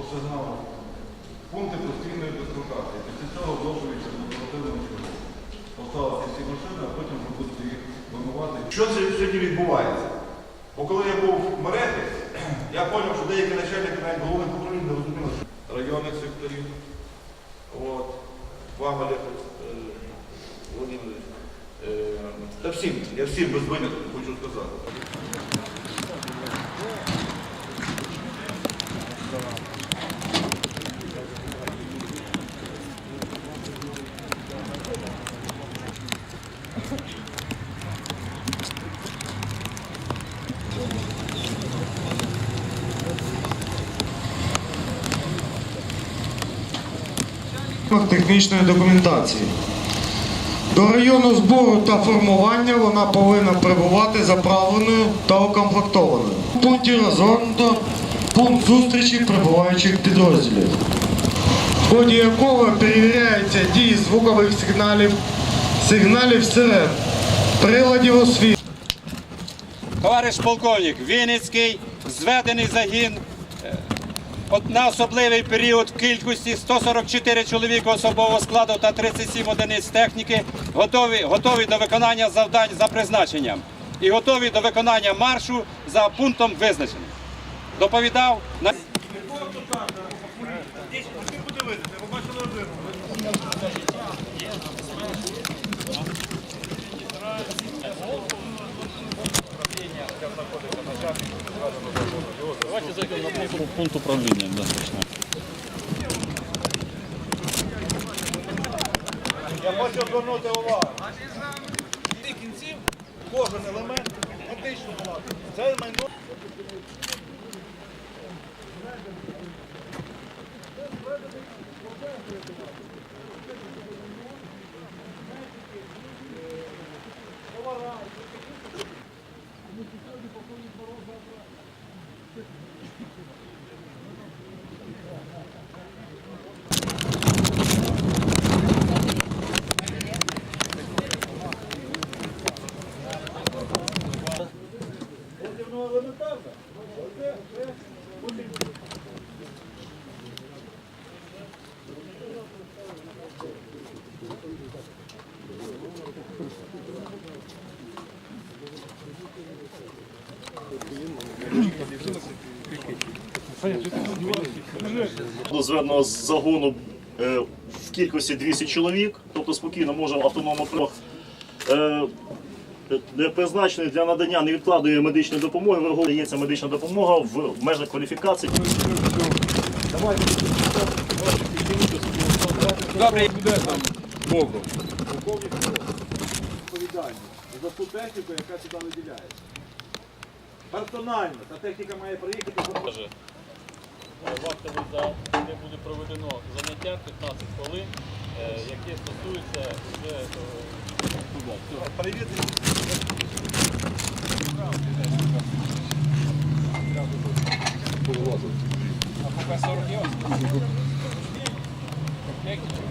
по сигналу пункти постійної дислокації. Після цього доповідь адміністративного чергу. Поставити всі машини, а потім вже будете їх вимивати. Що це сьогодні відбувається? Бо коли я був в мережі, я зрозумів, що деякі начальники навіть головних управлінь не розуміли, що районних секторів, от, Вагаля, е, Володимирович, е, та всім, я всім без винятку хочу сказати. Технічної документації. До району збору та формування вона повинна перебувати заправленою та укомплектованою. В пункті розгорнуто пункт зустрічі прибуваючих підрозділів, в ході якого перевіряється дії звукових сигналів, сигналів сирен, приладів освітлення. Товариш полковник, Вінницький, зведений загін е, на особливий період в кількості 144 чоловіка особового складу та 37 одиниць техніки готові, готові до виконання завдань за призначенням і готові до виконання маршу за пунктом визначення. Доповідав на Пункт управління достатньо. Я хочу звернути увагу. Тих кінців кожен елемент фактично була. Це майно. До зведеного загону е, в кількості 200 чоловік, тобто спокійно можемо автономно де призначений для надання невідкладної медичної допомоги, врегулюється медична допомога в межах кваліфікації. відповідальність за ту техніку, яка сюди виділяється. Персонально, та техніка має приїхати. Вахтовий зал, де буде проведено заняття 15 хвилин, е, яке стосується вже Привіт. А пока 40 є? Комплекти чи?